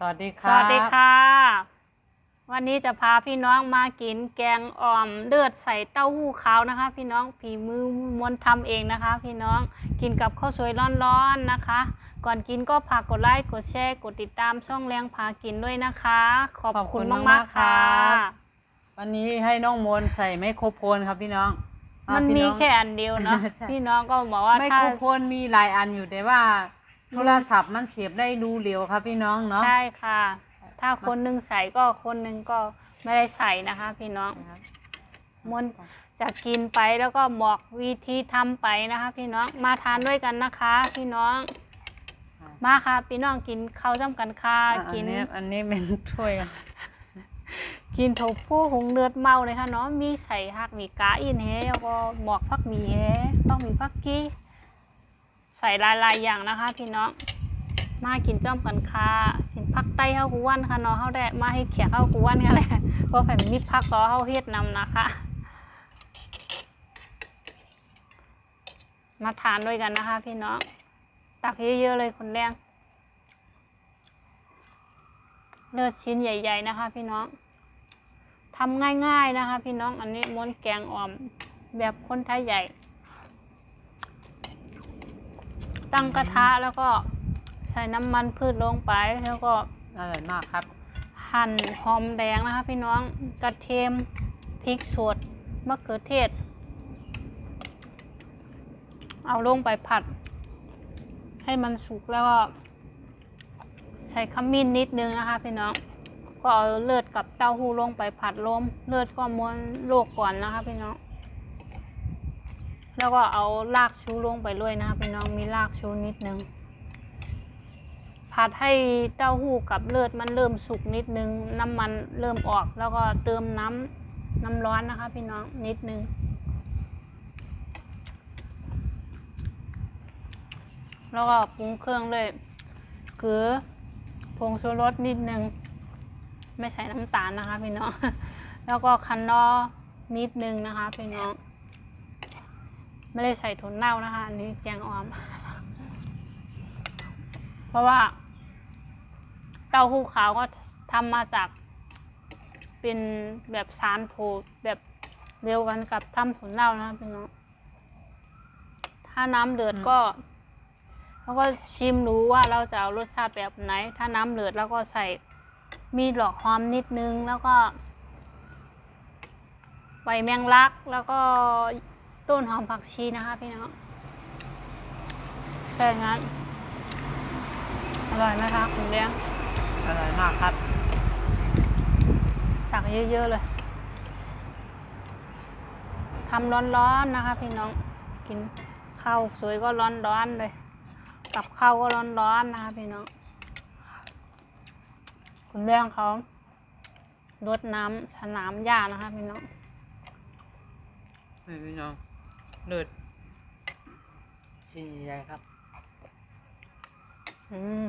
สวัสดีสครับวัสดีค่ะ วันนี้จะพาพี่น้องมากินแกงอ่อมเลือดใส่เต้าหู้ขาวนะคะ พี่น้องฝีมือมวนทำเองนะคะ พี่น้องกินกับข้าวสวยร้อนๆนะคะ ก่อนกินก็ฝากกดไลค์กดแชร์กดติดตามช่องแรงพากินด้วยนะคะ ขอบคุณมากๆค่ะ วันนี้ให้น้องมนต์ใส่ไมโครโฟนครับพี่น้องอะมันพี่มีองแค่อันเดียวเนาะใช่พี่น้องก็บอกว่าไมถ้าโครโฟนมีหลายอันอยู่แต่ว่า โทรศัพท์มันเสียบได้รูเร็วครับพี่น้องเนาะ ใช่ค่ะ ถ้าคนหนึงใส่ก็คนหนึงก็ไม่ได้ใส่นะคะ พี่น้องมนจะกินไปแล้วก็บอกวิธีทำไปนะคะ พี่น้องมาทานด้วยกันนะคะ พี่น้องมาค่ะ พี่น้องกินข้าวจ้ำกันค่ะอะอักิน นนี้อันนี้เป็นถ้วยกันกินถูกผู้หุงเลือดเมาเลยค่ะเนาะมีใส่หักมีกาอินเฮแล้วก็หมอกพักหมีเฮต้องมีพักกี้ ใส่หลายๆอย่างนะคะ พี่น้องมากินจ้อมกันค่ะกินพักไต้เข้ากูวันค่ะเนาะเข้าได้มาให้เขียเข้ากูวันกันแหละเพราะแผ่นมีพักก็เข้าเฮ็ดนำนะคะ มาทานด้วยกันนะคะ พี่น้องตักเยอะๆเลยคนแดงเลือดชิ้นใหญ่ ๆ นะคะ พี่น้องทำง่าย ๆนะคะ พี่น้องอันนี้ม้วนแกงอ่อม แบบคนไทยใหญ่ ตั้งกระทะแล้วก็ใส่น้ำมันพืชลงไปแล้วก็อร่อยมากครับ หั่นหอมแดงนะคะพี่น้องกระเทียมพริกสดมะเขือเทศ เอาลงไปผัด ให้มันสุกแล้วก็ใส่ขมิ้นนิดนึงนะคะพี่น้อง ก็เอาเลือดกับเต้าหู้ลงไปผัดลมเลือดก็ม้วนโลกก่อนนะคะพี่น้อง แล้วก็เอารากชูลงไปด้วยนะคะพี่น้องมีรากชูนิดนึงผัดให้เต้าหู้กับเลือดมันเริ่มสุกนิดนึง น้ำมันเริ่มออก แล้วก็เติมน้ำน้ำร้อนนะคะ พี่น้องนิดนึง แล้วก็ปรุงเครื่องเลยคือผงชูรสนิดนึง ไม่ใส่น้ำตาลนะคะ พี่น้อง แล้วก็คันนอนิดนึงนะคะ พี่น้อง ไม่ได้ใส่ถั่วเน่านะคะ อันนี้แกงออม เพราะว่า เต้าหู้ขาวก็ทำมาจาก เป็นแบบสารโพแบบเดียวกันกับทำถั่วเน่านะคะพี่น้อง ถ้าน้ำเดือดก็แล้วก็ชิมรู้ว่าเราจะเอารสชาติแบบไหน ถ้าน้ำเดือดแล้วก็ใส่มีดอกหอมนิดนึงแล้วก็ใบแมงลักแล้วก็ ต้นหอมผักชีนะคะพี่น้องแค่นั้นอร่อยไหมคะคุณเลี้ยงอร่อยมากครับตักเยอะ ๆ เลยทำร้อนๆนะคะ พี่น้องกินข้าวสวยก็ร้อนๆเลย กับข้าวก็ร้อนๆนะคะพี่น้อง คุณเรื่องเขารดน้ำสนามหญ้านะคะพี่น้องนี่พี่น้อง เลือดชิ้นใหญ่ครับ อืม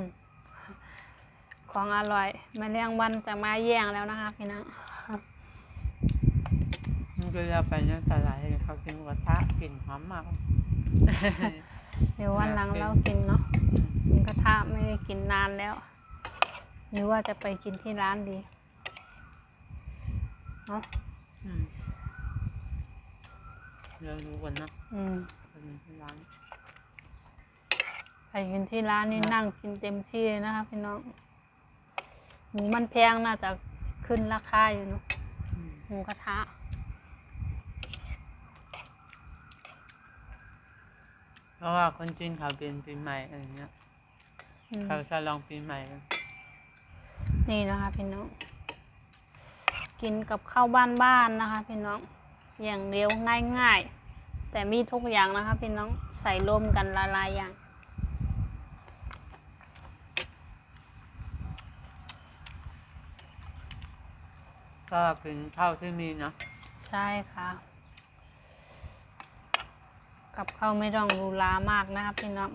ของอร่อยแมาเลี้ยงวันจะมาแย่งแล้วนะคะพี่น้องมันก็จะไปเนี่ยตลาดให้เขากินหมูกระทะกลิ่นหอมมาก เดี๋ยววันหลังเรากินเนาะกินกระทะไม่ได้กินนานแล้ว หรือว่าจะไปกินที่ร้านดีเนาะอืม เดี๋ยวดูกันนะอืมเป็นที่ร้านไปกินที่ร้านนี่ครับนั่งกินเต็มที่เลยนะคะพี่น้อง หมูมันแพงน่าจะขึ้นราคาอยู่เนาะอืมหมูกระทะ เพราะว่าคนจีนเขาเป็นปีใหม่อะไรเงี้ยอืมเขาฉลองปีใหม่กันนี่นะคะพี่น้อง กินกับข้าวบ้านๆนะคะ พี่น้อง อย่างเดียวง่ายๆ แต่มีทุกอย่างนะคะพี่น้องใส่รวมกันละลายอย่างก็กินข้าวที่มีเนาะใช่ค่ะ กับข้าวไม่ต้องรูลามากนะครับพี่น้อง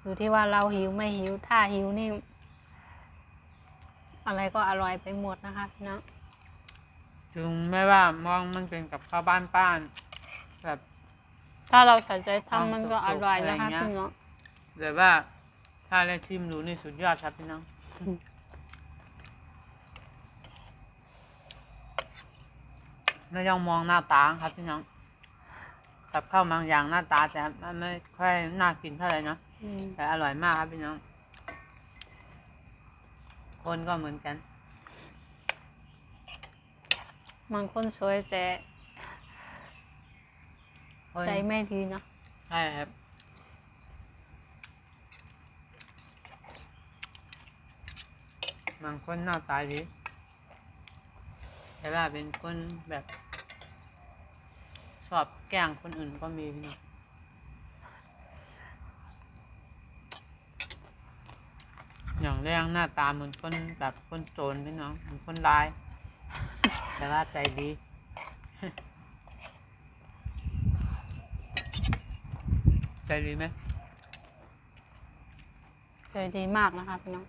อยู่ที่ว่าเราหิวไม่หิวถ้าหิวนี่ อะไรก็อร่อยไปหมดนะคะพี่น้อง ถึงแม้ว่ามองมันเป็นกับข้าวบ้านป้านแบบ ถ้าเราใส่ใจทำมันก็อร่อยนะคะพี่น้อง แบบว่า ถ้าเด้ชิมดูนี่สุดยอดครับพี่น้องไม่ต้องมองหน้าตาครับพี่น้องกับข้าวบางอย่างหน้าตาแต่มัไม่ค่อยน่ากินเท่าไหร่นะแต่อร่อยมากครับพี่น้อง คนก็เหมือนกัน บางคนสวยแต่คนใจไม่ดีเนาะใช่ครับบางคนหน้าตาดีแต่ว่าเป็นคนแบบชอบแกล้งคนอื่นก็มีพี่น้องอย่างแรกหน้าตาเหมือนคนแบบคนโจรพี่น้องเหมือนคนร้าย แต่ว่าใจดีใจดีไหมใจดีมากนะคะพี่น้อง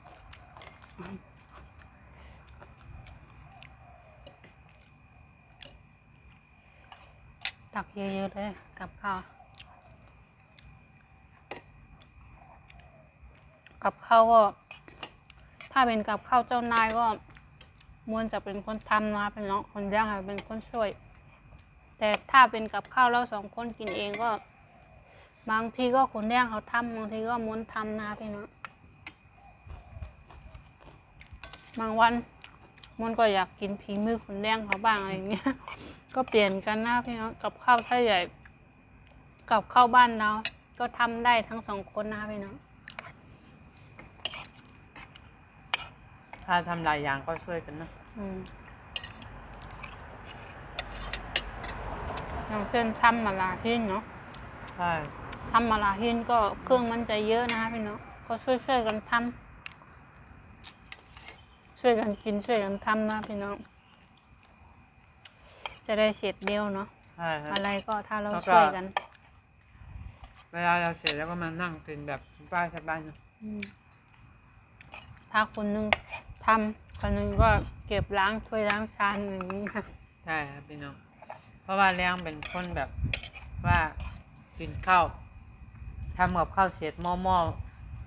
ตักเยอะๆเลยกับข้าวกับข้าวก็ถ้าเป็นกับข้าวเจ้านายก็ มวนจะเป็นคนทำนะเป็นน้องคนย่างเป็นคนช่วย แต่ถ้าเป็นกับข้าวเราสองคนกินเองก็ บางทีก็คนย่างเขาทำบางทีก็มวนทำนะพี่น้องบางวันมวนก็อยากกินผีมือคนย่างเขาบ้างอะไรอย่างเงี้ย ก็เปลี่ยนกันนะพี่น้องกับข้าวไส้ใหญ่ กับข้าวบ้านเราก็ทำได้ทั้งสองคนนะคะพี่น้อง ถ้าทำหลายอย่างก็ช่วยกันนะอืมอย่างเช่นทำมาลาหินเนาะใช่ทำมาลาหินก็เครื่องมันจะเยอะนะคะพี่น้องก็ช่วยช่วยๆกันทำช่วยกันกินช่วยกันทำนะพี่น้องจะได้เสร็จเดียวเนาะใช่ครับ อะไรก็ถ้าเราแล้วก็ ช่วยกันเวลาเราเสร็จแล้วก็มานั่งกินแบบบ้านสบายๆนะ อืมถ้าคนหนึง ทำคนหนึงก็เก็บล้างถ้วยล้างชามอย่างนี้ค่ะ ใช่ครับพี่น้อง เพราะว่าแรงเป็นคนแบบว่ากินข้าวทำกับข้าวเสร็จหม้อหม้อ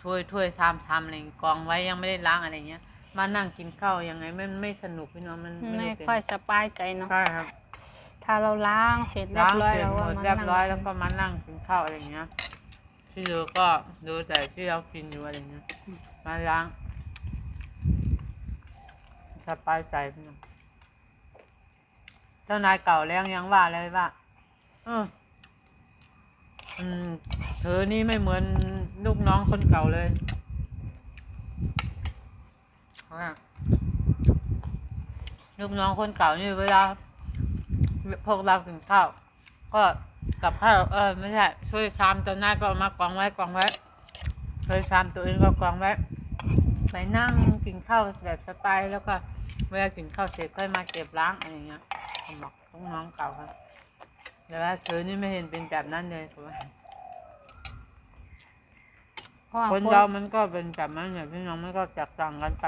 ถ้วยถ้วยชามชามอะไรอย่างงี้กองไว้ยังไม่ได้ล้างอะไรเงี้ย มานั่งกินข้าวยังไงไม่ไม่สนุกพี่น้องมันไม่ด้เป็นค่อยสบายใจเนาะ ใช่ครับ ถ้าเราล้างเสร็จเรียล้าบงร้อยเสร็จแล้วหมก็ดมาเรียบร้อยนั่งแล้วก็มานั่งกินข้าวอะไรเงี้ยที่ดูก็ดูแต่ที่เรากินอยู่อะไรเงี้ยมาล้าง สบายใจพี่น้องเจ้านายเก่าแล้วยังว่าเลยว่าเอออืมเธอนี่ไม่เหมือนลูกน้องคนเก่าเลยลูกน้องคนเก่านี่เวลาพวกเรากินข้าวก็กับข้าวเออไม่ใช่ช่วยชามเจ้านายก็มากองไว้กองไว้ช่วยชามตัวอื่นก็กองไว้ไปนั่งกินข้าวแบบสบายแล้วก็ วลากินข้าวเสร็จค่อยมาเก็บล้างอะไรอย่างเงี้ยผมบอกต้องน้องเก่าครับแต่ว่าเธอนี่ไม่เห็นเป็นแบบนั้นเลยผมว่าเพราะว่าคนคนเรามันก็เป็นแบบนั้นเนี่ยพี่น้องมันก็แตกต่างกันไป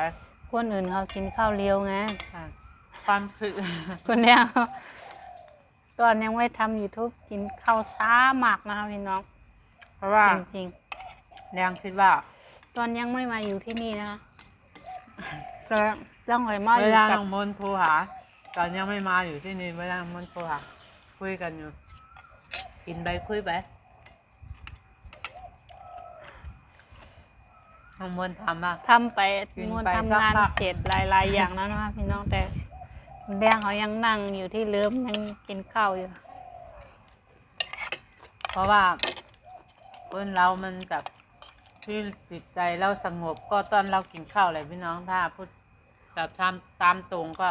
คนอื่นเขากินข้าวเรียวไงใช่ความคือคนเนี้ยตอนยังไม่ทำ YouTube กินข้าวช้ามากนะคะพี่น้อง เพราะว่าจริงแรงคิดว่าๆตอนยังไม่มาอยู่ที่นี่นะคะแต่ต้องคอยมาอเวยู่ลากัน้บองมนต์โทรหา ตอนยังไม่มาอยู่ที่นี่เวลาน้องมนต์โทรหา คุยกันอยู่ กินไปคุยไปน้องมนต์ถามว่า ทำไปกินมวนไปทำงานสักพัก เสร็จหลาย ๆ อย่างแล้วนะคะพี่น้องแต่คุณแดงเขายังนั่งอยู่ที่เลิมยังกินข้าวอยู่ เพราะว่า คนเรามันแบบที่จิตใจเราสงบก็ตอนเรากินข้าวเลยพี่น้องถ้าพูด แบบตามตามตรงก็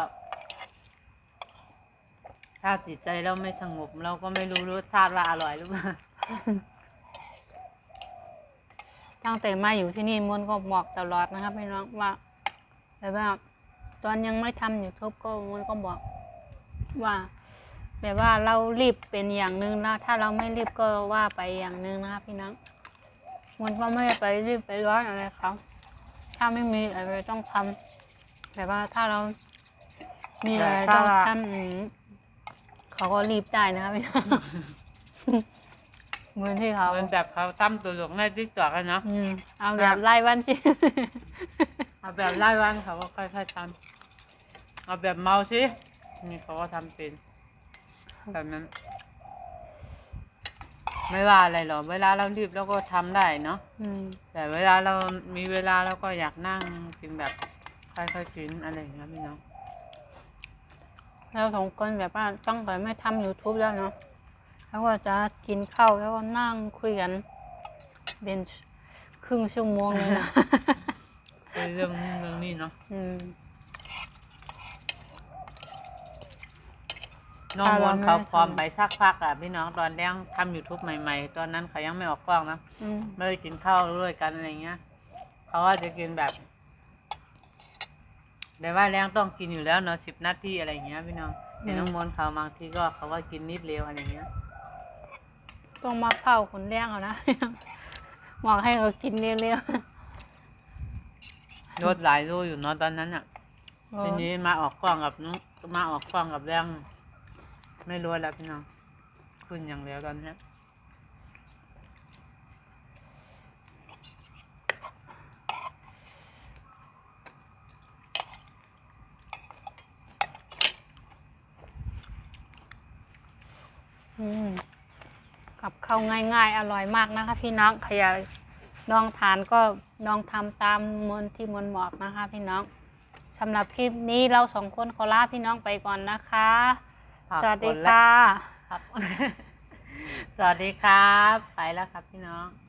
ถ้าจิตใจเราไม่สงบ เราก็ไม่รู้รสชาติว่าอร่อยหรือเปล่าตั้งแต่มาอยู่ที่นี่มวนก็บอกตลอดนะครับพี่น้องว่าแบบว่าตอนยังไม่ทำยูทูบก็มวนก็บอกว่า แบบว่าเรารีบเป็นอย่างหนึ่งนะถ้าเราไม่รีบก็ว่าไปอย่างหนึ่งนะครับพี่น้องมวนก็ไม่ได้ไปรีบไปร้อนอะไรเขาถ้าไม่มีอะไรต้องทำ แบบว่าถ้าเรามีอะไรแต่ต้องถ้าทำอืมเขาก็รีบได้นะครับพี่น้องเหมือนที่เขาเหมือนแบบเขาทำตัวหลงในติ๊กต็อกอะเนาะอืมเอาแบบไล่วันจิเอาแบบไล่วันเขาก็ค่อยๆทำเอาแบบเมาสินี่เขาก็ทำเป็นตอนนั้น ไม่ว่าอะไรหรอกเวลาเรารีบเราก็ทำได้เนาะอืมแต่เวลาเรามีเวลาเราก็อยากนั่งกินแบบ ค่อยๆกินอะไรอย่างเงี้ยพี่น้องเราสองคนแบบว่าตั้งแต่ไม่ทำ YouTube แล้วเนาะแล้วก็จะกินข้าวแล้วก็นั่งคุยกันเป็นครึ่งชั่วโมงเลยนะคุยเรื่องนู้นเรื่องนี้เนาะอืมน้องมนต์ถ้าเขาเราไม่พร้อมทำไปสักพักอะพี่น้องตอนแรกทำยูทูบใหม่ ๆ ตอนนั้นเขายังไม่ออกกล้องนะอืมไม่ได้กินข้าวด้วยกันอะไรเงี้ยเขาว่าจะกินแบบ แต่ว่าแรงต้องกินอยู่แล้วเนาะสิบนาทีอะไรเงี้ยพี่น้องแต่น้องมนต์เขาบางทีก็เขาว่ากินนิดเร็วอะไรเงี้ย ต้องมาเผาคนแรกเอานะ บอกให้เขากินเร็วลดหลายโลอยู่เนาะตอนนั้นอะๆทีนี้มาออกกล้องกับน้องมาออกกล้องกับแรงไม่รู้แล้วพี่น้องขึ้นอย่างเดียวตอนนี้อื กับข้าวง่ายๆ อร่อยมากนะคะ พี่น้องใครอยากลองทานก็ลองทำตามมนต์ที่มนต์บอกนะคะ พี่น้องสำหรับคลิปนี้เราสองคนขอลาพี่น้องไปก่อนนะคะสวัสดีค่ะ ครับ สวัสดีครับ ไปแล้วครับพี่น้อง